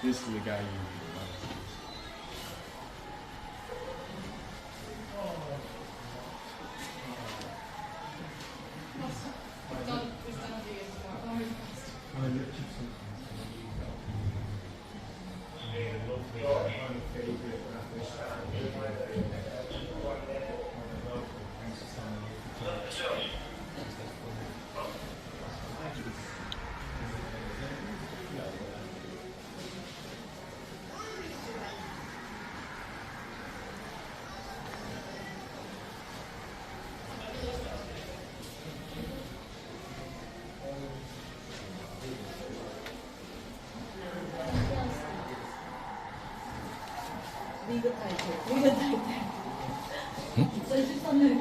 This is the guy you.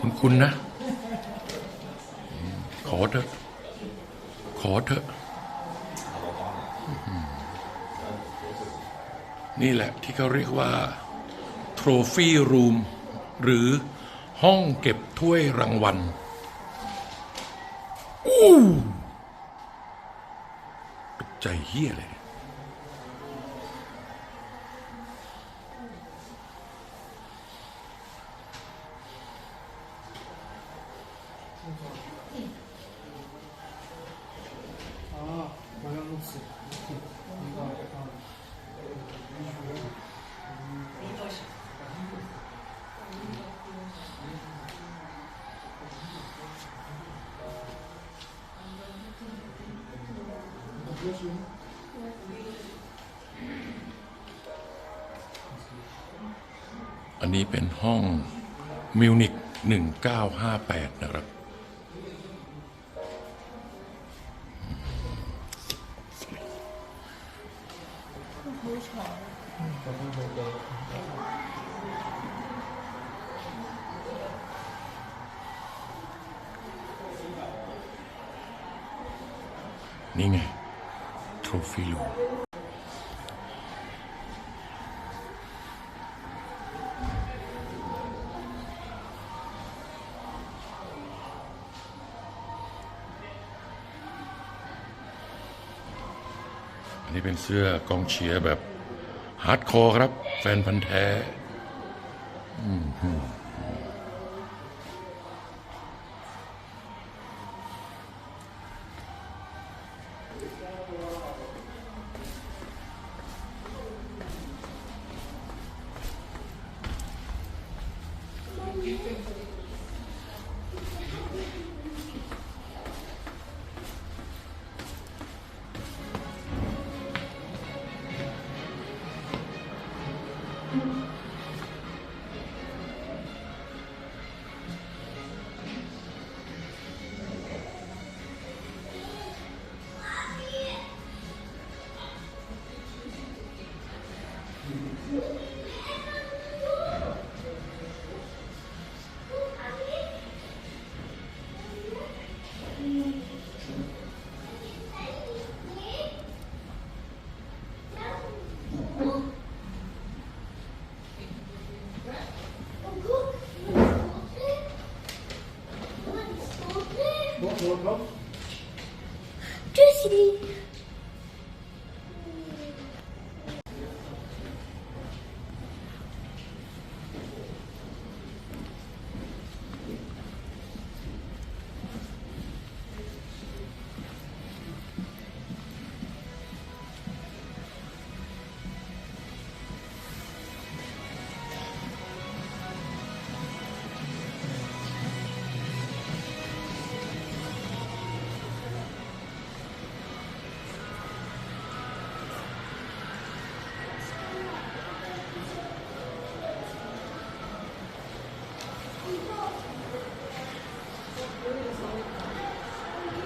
คุณคุณนะ ขอเถอะ ขอเถอะ นี่แหละที่เขาเรียกว่าโทรฟี่รูมหรือห้องเก็บถ้วยรางวัลอู้ตกใจเฮี้ยเลย 아, 마요네즈. 이거 약간 อันนี้เป็นห้องมิวนิก1958 นะครับ นี่ไงทรฟี่ลูอันนี้เป็นเสื้อกองเชียร์แบบ ฮาร์ดคอร์ครับ แฟนพันธ์แท้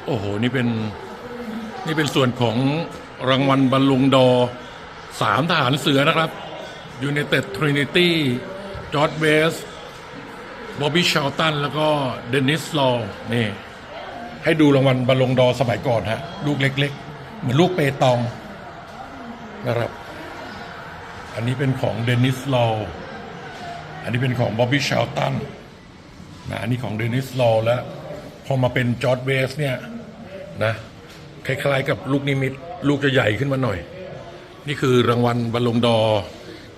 โอ้โห นี่เป็น นี่เป็นส่วนของรางวัลบอลลุงดอสามทหารเสือนะครับยู n i เต็ดทรินิตี้จอร์ดเบสบอบบี้ชาลตัน แล้วก็เดนิสลอนี่ ให้ดูรางวัลบอลลงดอสมัยก่อนฮะ ลูกเล็ก ๆ เหมือนลูกเปตองนะครับ อันนี้เป็นของเดนิสลออันนี้เป็นของบอบบี้ชาลตันนะอันนี้ของเดนิสลอแล้ว พอมาเป็นจอร์ดเวสเนี่ยนะคล้ายๆกับลูกนิมิตลูกจะใหญ่ขึ้นมาหน่อย นี่คือรางวัลบอลลงดอ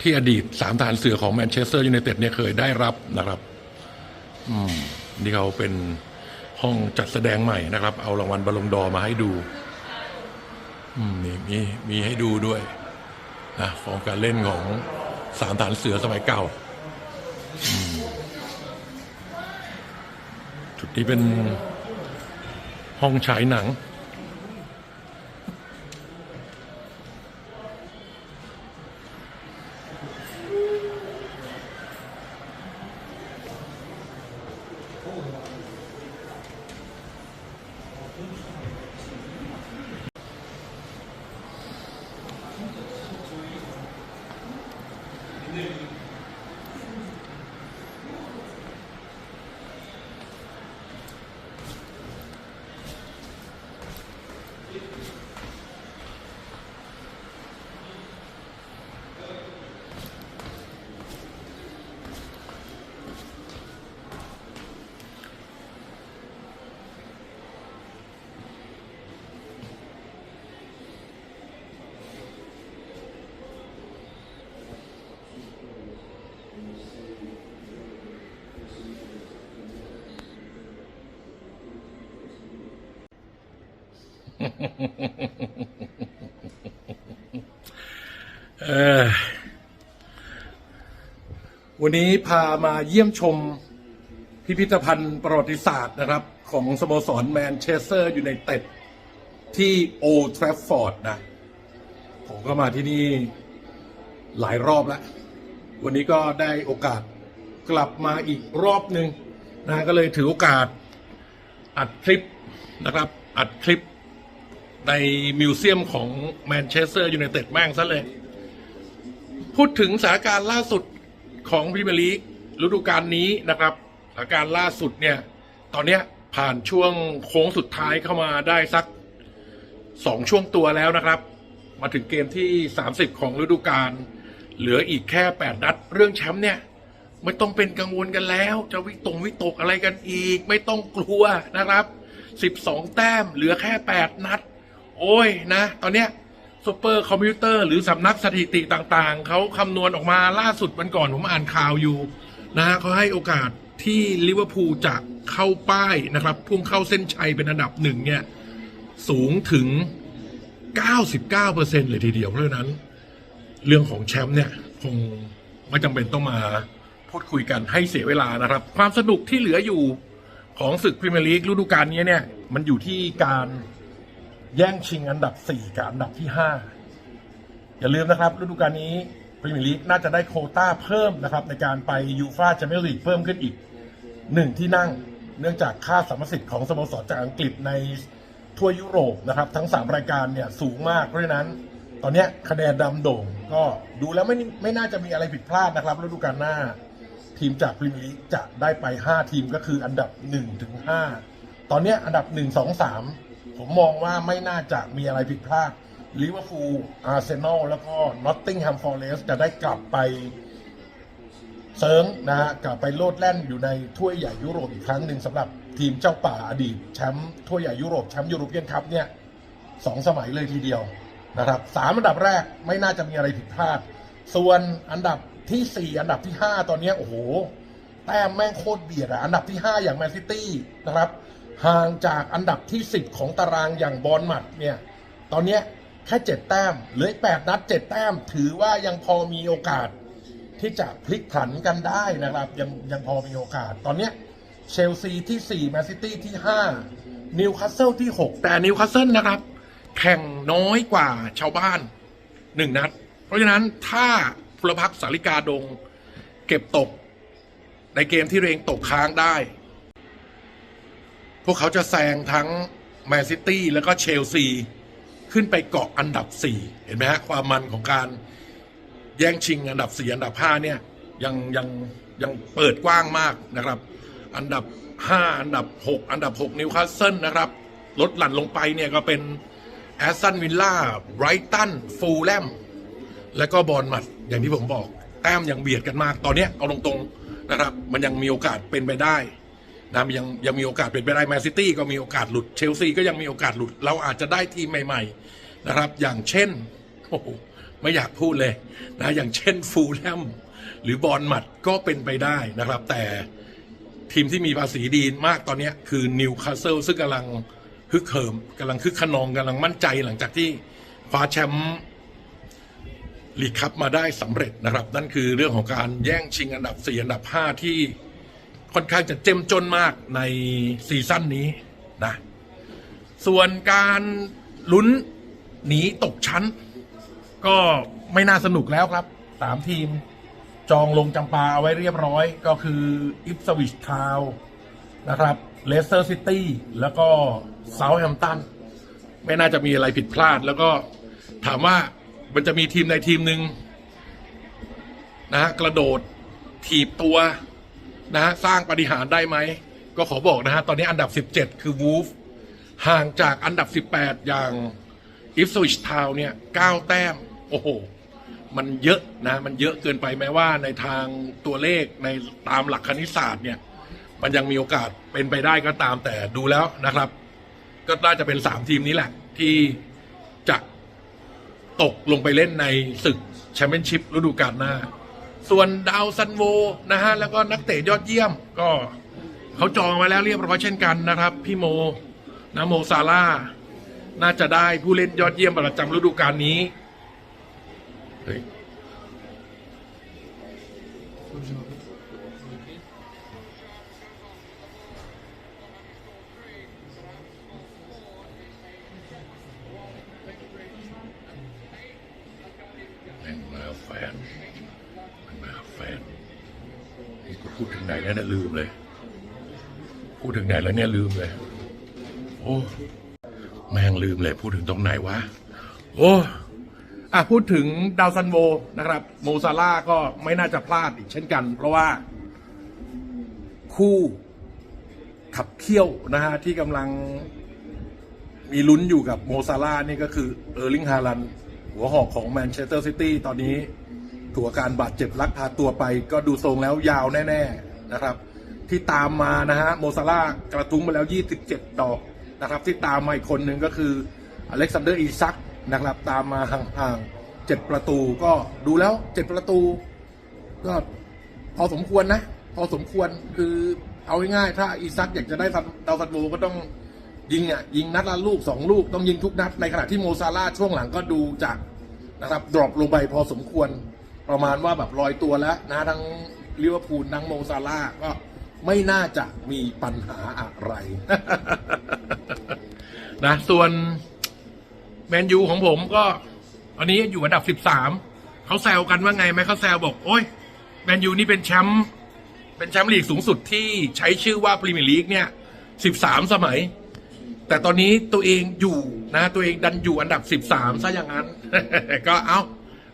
ที่อดีตสามทหารเสือของแมนเชสเตอร์ยูไนเต็ดเนี่ยเคยได้รับนะครับอืมนี่เขาเป็นห้องจัดแสดงใหม่นะครับ เอารางวัลบอลลงดอมาให้ดูอืมนี่มีมีให้ดูด้วยนะฟอร์มการเล่นของสามทหารเสือสมัยเก่าจุด นี่เป็นห้องฉายหนัง วันนี้พามาเยี่ยมชมพิพิธภัณฑ์ประวัติศาสตร์นะครับ ของสโมสรแมนเชสเตอร์อยูไนเต็ดที่โอทราฟฟอร์ดนะ ผมก็มาที่นี่หลายรอบแล้ว วันนี้ก็ได้โอกาสกลับมาอีกรอบหนึ่งนะก็เลยถือโอกาสอัดคลิปนะครับ อัดคลิป ในมิวเซียมของแมนเชสเตอร์ยูไนเต็ดแม่งซะเลย พูดถึงสถานการณ์ล่าสุดของพรีเมียร์ลีกฤดูกาลนี้นะครับสถานการณ์ล่าสุดเนี่ย ตอนเนี้ยผ่านช่วงโค้งสุดท้ายเข้ามาได้สักสองช่วงตัวแล้วนะครับ มาถึงเกมที่ 30 ของฤดูกาลเหลืออีกแค่ 8 นัด เรื่องแชมป์เนี่ย ไม่ต้องเป็นกังวลกันแล้ว จะวิตงวิตกอะไรกันอีก ไม่ต้องกลัวนะครับ 12 แต้มเหลือแค่ 8 นัด โอ้ยนะ ตอนเนี้ยซูเปอร์คอมพิวเตอร์หรือสำนักสถิติต่างๆ เขาคำนวณออกมาล่าสุดวันก่อนผมอ่านข่าวอยู่นะฮะเขาให้โอกาสที่ลิเวอร์พูลจะเข้าป้ายนะครับ พุ่งเข้าเส้นชัยเป็นอันดับหนึ่งเนี่ยสูงถึง 99%เลยทีเดียวเพราะฉะนั้น เรื่องของแชมป์เนี่ยคงไม่จำเป็นต้องมาพูดคุยกันให้เสียเวลานะครับ ความสนุกที่เหลืออยู่ของศึกพรีเมียร์ลีกฤดูกาลนี้เนี่ย มันอยู่ที่การ แย่งชิงอันดับ 4 กับอันดับที่ 5 อย่าลืมนะครับฤดูกาลนี้พรีเมียร์ลีกน่าจะได้โคต้าเพิ่มนะครับในการไปยูฟาแชมเปี้ยนลีกเพิ่มขึ้นอีกหนึ่งที่นั่งเนื่องจากค่าสัมมสิทธิ์ของสโมสรจากอังกฤษในทั่วยุโรปนะครับทั้ง 3 รายการเนี่ยสูงมากเพราะฉะนั้น ตอนนี้คะแนนดำโด่งก็ดูแล้วไม่ไม่น่าจะมีอะไรผิดพลาดนะครับฤดูกาลหน้า ทีมจากพรีเมียร์ลีกจะได้ไป 5 ทีมก็คืออันดับ1ถึง5ตอนนี้อันดับ 1 2 3 ผมมองว่าไม่น่าจะมีอะไรผิดพลาดลิเวอร์พูลอาร์เซนอลแล้วก็นอตติงแฮมฟอร์เรสจะได้กลับไปเซิร์งนะฮะกลับไปโลดแล่นอยู่ในถ้วยใหญ่ยุโรปอีกครั้งหนึ่งสำหรับทีมเจ้าป่าอดีตแชมป์ถ้วยใหญ่ยุโรปแชมป์ยูโรเปียนคัพเนี่ยสองสมัยเลยทีเดียวนะครับสามอันดับแรกไม่น่าจะมีอะไรผิดพลาด ส่วนอันดับที่สี่อันดับที่ห้าตอนนี้โอ้โหแต้มแม่งโคตรเบียดอะอันดับที่5อย่างแมนซิตี้นะครับ ห่างจากอันดับที่ 10 ของตารางอย่างบอลมัดเนี่ย ตอนนี้แค่ 7 แต้มเหลืออีก8นัด 7 แต้ม ถือว่ายังพอมีโอกาส ที่จะพลิกผันกันได้นะครับ ยังยังพอมีโอกาส ตอนนี้เชลซีที่4แมนซิตี้ที่5นิวคาสเซิลที่ 6 แต่นิวคาสเซิลนะครับ แข่งน้อยกว่าชาวบ้าน 1 นัด เพราะฉะนั้นถ้าพลพักสาริกาดง เก็บตก ในเกมที่เองตกค้างได้ พวกเขาจะแซงทั้งแมนซิตี้แล้วก็เชลซี ขึ้นไปเกาะอันดับ 4 เห็นไหมฮะ ความมันของการแย่งชิงอันดับ 4 อันดับ 5 เนี่ย ยังยังยังเปิดกว้างมากนะครับ อันดับ 5 อันดับ 6 อันดับ 6 นิวคาสเซิลนะครับ ลดหลั่นลงไปเนี่ย ก็เป็นแอสตันวิลล่าไบรตันฟูลแลมแล้วก็บอลมัดอย่างที่ผมบอก แต้มยังเบียดกันมาก ตอนนี้เอาตรงๆนะครับ มันยังมีโอกาสเป็นไปได้ นะยังยังมีโอกาสเป็นไปได้แมนซิตี้ก็มีโอกาสหลุดเชลซีก็ยังมีโอกาสหลุด เราอาจจะได้ทีมใหม่ ๆ นะครับ อย่างเช่นโอ้โหไม่อยากพูดเลยนะอย่างเช่นฟูลแลมหรือบอลมัดก็เป็นไปได้นะครับ แต่ทีมที่มีภาษีดีมากตอนนี้คือนิวคาสเซิลซึ่งกำลังฮึกเหิมกำลังคึกขนองกำลังมั่นใจหลังจากที่คว้าแชมป์ลีกคัพมาได้สำเร็จนะครับ นั่นคือเรื่องของการแย่งชิงอันดับ 4 อันดับ 5 ที่ ค่อนข้างจะเจ้มจนมากในซีซั่นนี้นะ ส่วนการลุ้นหนีตกชั้น ก็ไม่น่าสนุกแล้วครับสามทีมจองลงจำปาเอาไว้เรียบร้อยก็คืออิฟสวิชทาวนะครับเลสเตอร์ซิตี้แล้วก็เซาท์แฮมป์ตันไม่น่าจะมีอะไรผิดพลาด แล้วก็ถามว่ามันจะมีทีมใดทีมหนึ่งนะฮะกระโดดถีบตัว นะฮะสร้างปฏิหารย์ได้ไหม ก็ขอบอกนะฮะ ตอนนี้อันดับ 17 คือวูฟห่างจากอันดับ 18 อย่างอิฟสวิชทาวเนี่ย9แต้ม โอ้โห มันเยอะนะ มันเยอะเกินไปแม้ว่าในทางตัวเลขในตามหลักคณิตศาสตร์เนี่ย มันยังมีโอกาสเป็นไปได้ก็ตามแต่ดูแล้วนะครับ ก็น่าจะเป็นสามทีมนี้แหละ ที่จะตกลงไปเล่นในศึกแชมเปี้ยนชิพฤดูกาลหน้า ส่วนดาวซันโวนะฮะแล้วก็นักเตะยอดเยี่ยมก็เขาจองมาแล้วเรียบร้อยเช่นกันนะครับ พี่โมนะโมซาร่าน่าจะได้ผู้เล่นยอดเยี่ยมประจำฤดูกาลนี้เฮ้ย พูดถึงไหนแล้วเนี่ยลืมเลย พูดถึงไหนแล้วเนี่ยลืมเลย โอ้แม่งลืมเลย พูดถึงตรงไหนวะโอ้อะพูดถึงดาวซันโวนะครับ โมซาร่าก็ไม่น่าจะพลาดอีกเช่นกัน เพราะว่า คู่ขับเคี่ยวนะฮะที่กำลังมีลุ้นอยู่กับโมซาร่านี่ก็คือเออร์ลิงฮาลัน หัวหอกของแมนเชสเตอร์ซิตี้ตอนนี้ ถูกอาการบาดเจ็บลักพาตัวไป ก็ดูทรงแล้วยาวแน่ ๆนะครับ ที่ตามมานะฮะโมซาร่ากระทุ้งมาแล้ว 27 ดอกนะครับที่ตามมาอีกคนหนึ่งก็คืออเล็กซานเดอร์อีซักนะครับตามมาห่างๆ7ประตูก็ดูแล้ว7ประตู ก็พอสมควรนะ พอสมควรคือเอาง่ายๆถ้าอีซักอยากจะได้ดาวซันโวก็ต้องยิงอะยิงนัดละลูกสองลูกต้องยิงทุกนัดในขณะที่โมซาร่าช่วงหลังก็ดูจากนะครับดรอปลงไปพอสมควร ประมาณว่าแบบลอยตัวแล้วนะทั้งลิเวอร์พูลทั้งโมซาร่าก็ไม่น่าจะมีปัญหาอะไร นะ ส่วนแมนยูของผมก็อันนี้อยู่อันดับสิบสามเขาแซวกันว่าไงไหมเขาแซวบอก โอ้ยแมนยูนี่เป็นแชมป์เป็นแชมป์ลีกสูงสุดที่ใช้ชื่อว่าพรีเมียร์ลีกเนี่ยสิบสามสมัย แต่ตอนนี้ตัวเองอยู่นะ ตัวเองดันอยู่อันดับสิบสามซะอย่างนั้น ก็เอ้า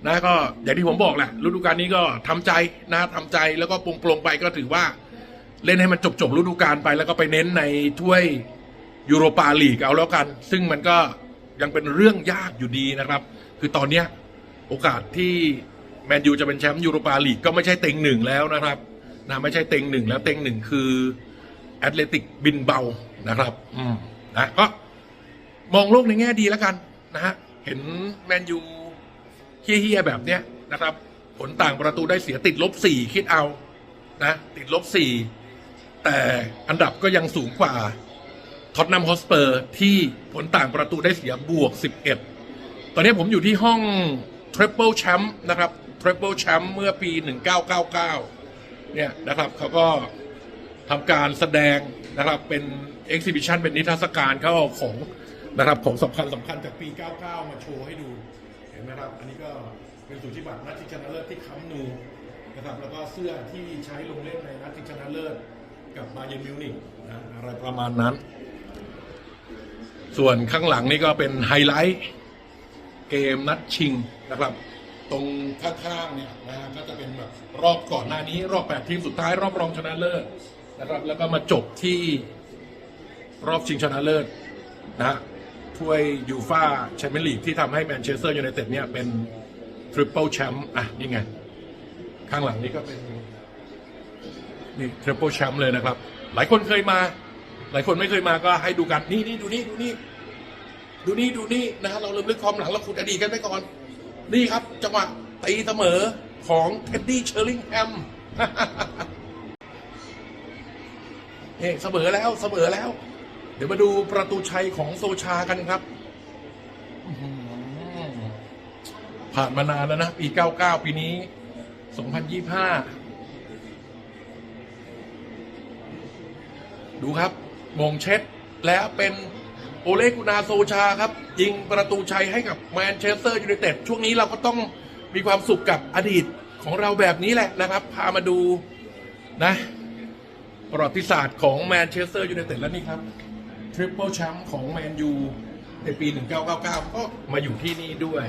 นะก็อย่างที่ผมบอกแหละฤดูกาลนี้ก็ทำใจนะทำใจแล้วก็ปลงๆไปก็ถือว่า เล่นให้มันจบจบๆฤดูกาลไปแล้วก็ไปเน้นในถ้วยยูโรปาลีกเอาแล้วกัน ซึ่งมันก็ยังเป็นเรื่องยากอยู่ดีนะครับ คือตอนเนี้ยโอกาสที่แมนยูจะเป็นแชมป์ยูโรปาลีกก็ไม่ใช่เต็งหนึ่งแล้วนะครับนะไม่ใช่เต็งหนึ่งแล้วเต็งหนึ่งคือแอตเลติกบินเบานะครับ อืมนะก็มองโลกในแง่ดีแล้วกันนะฮะเห็นแมนยู เฮี้ยๆแบบเนี้ยนะครับ ผลต่างประตูได้เสียติดลบสี่คิดเอานะติดลบสี่แต่อันดับก็ยังสูงกว่าท็อตนัมฮอสเปอร์ที่ผลต่างประตูได้เสียบวก 11 ตอนนี้ผมอยู่ที่ห้อง Triple Champ นะครับ Triple Champ เมื่อปี 1999 เนี่ยนะครับเขาก็ทำการแสดงนะครับเป็น Exhibition เป็นนิทรรศการเขาเอาของนะครับของสำคัญสำคัญจากปี 99 มาโชว์ให้ดู ห็นไหมครับ อันนี้ก็เป็นสุทธิบัตรนัดชิงชนะเลิศที่ค้ำนูนะครับแล้วก็เสื้อที่ใช้ลงเล่นในนัดชิงชนะเลิศกับบาเยนมิวนิกนะอะไรประมาณนั้น ส่วนข้างหลังนี่ก็เป็นไฮไลท์เกมนัดชิงนะครับ ตรงข้างๆเนี่ยนะฮะก็จะเป็นแบบรอบก่อนหน้านี้ รอบแปดทีมสุดท้าย รอบรองชนะเลิศนะครับ แล้วก็มาจบที่รอบชิงชนะเลิศนะฮะ ถ้วยยูฟาแชมเปี้ยนลีกที่ทำให้แมนเชสเตอร์ยูไนเต็ดเนี่ยเป็นทริปเปิลแชมป์อะนี่ไง ข้างหลังนี้ก็เป็นนี่ทริปเปิลแชมป์เลยนะครับ หลายคนเคยมา หลายคนไม่เคยมาก็ให้ดูกันนี่นี่ดูนี่ดูนี่ดูนี่ดูนี่นะฮะเราเริ่มลึกความหลังเราขุดอดีตกันไปก่อน นี่ครับ จังหวะตีเสมอของเท็ดดี้เชอร์ลิงแฮมเฮ้เสมอแล้วเสมอแล้ว เดี๋ยวมาดูประตูชัยของโซชากันครับอื้อหือผ่านมานานแล้วนะ ปี 99 ปีนี้ 2025 ดูครับ มงเช็ดแล้วเป็นโอเลกุนาโซชาครับ ยิงประตูชัยให้กับแมนเชสเตอร์ยูไนเต็ดช่วงนี้เราก็ต้องมีความสุขกับอดีตของเราแบบนี้แหละนะครับ พามาดูนะ ประวัติศาสตร์ของแมนเชสเตอร์ยูไนเต็ดแล้วนี่ครับ ทริปเปิลแชมป์ของแมนยูในปี 1999 ก็มาอยู่ที่นี่ด้วย